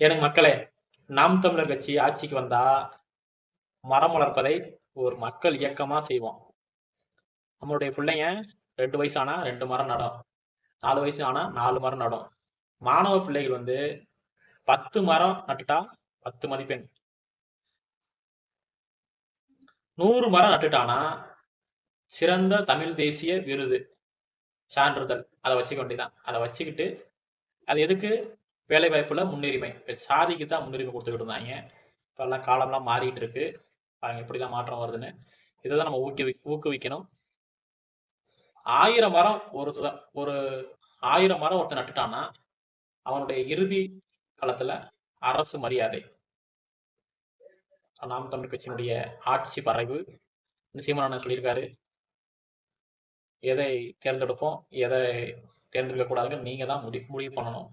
எனக்கு மக்களே நாம் தமிழர் கட்சி ஆட்சிக்கு வந்தா மரம் வளர்ப்பதை ஒரு மக்கள் இயக்கமா செய்வோம். நம்மளுடைய பிள்ளைங்க ரெண்டு வயசு ஆனா ரெண்டு மரம் நடும். நாலு வயசு ஆனா நாலு மரம் நடும். மாணவ பிள்ளைகள் வந்து பத்து மரம் நட்டுட்டா பத்து மதிப்பெண். நூறு மரம் நட்டுட்டானா சிறந்த தமிழ் தேசிய விருது. சான்றிதழ். அதை வச்சுக்க வேண்டியதான் அதை வச்சுக்கிட்டு அது எதுக்கு? வேலை வாய்ப்புல முன்னுரிமை. இப்போ சாதிக்கு தான் முன்னுரிமை கொடுத்துக்கிட்டு இருந்தாங்க. இப்போல்லாம் காலம்லாம் மாறிட்டு இருக்கு. பாருங்க எப்படிதான் மாற்றம் வருதுன்னு. இதை தான் நம்ம ஊக்குவி ஊக்குவிக்கணும். ஆயிரம் மரம் ஒரு ஒரு ஆயிரம் மரம் ஒருத்தர் நட்டுட்டான்னா அவனுடைய இறுதி காலத்துல அரசு மரியாதை. நாம் தமிழ் கட்சியினுடைய ஆட்சி பறைவு சீமானண்ணன் சொல்லியிருக்காரு. எதை தேர்ந்தெடுப்போம் எதை தேர்ந்தெடுக்க கூடாதுன்னு நீங்க தான் முடி முடிவு பண்ணணும்.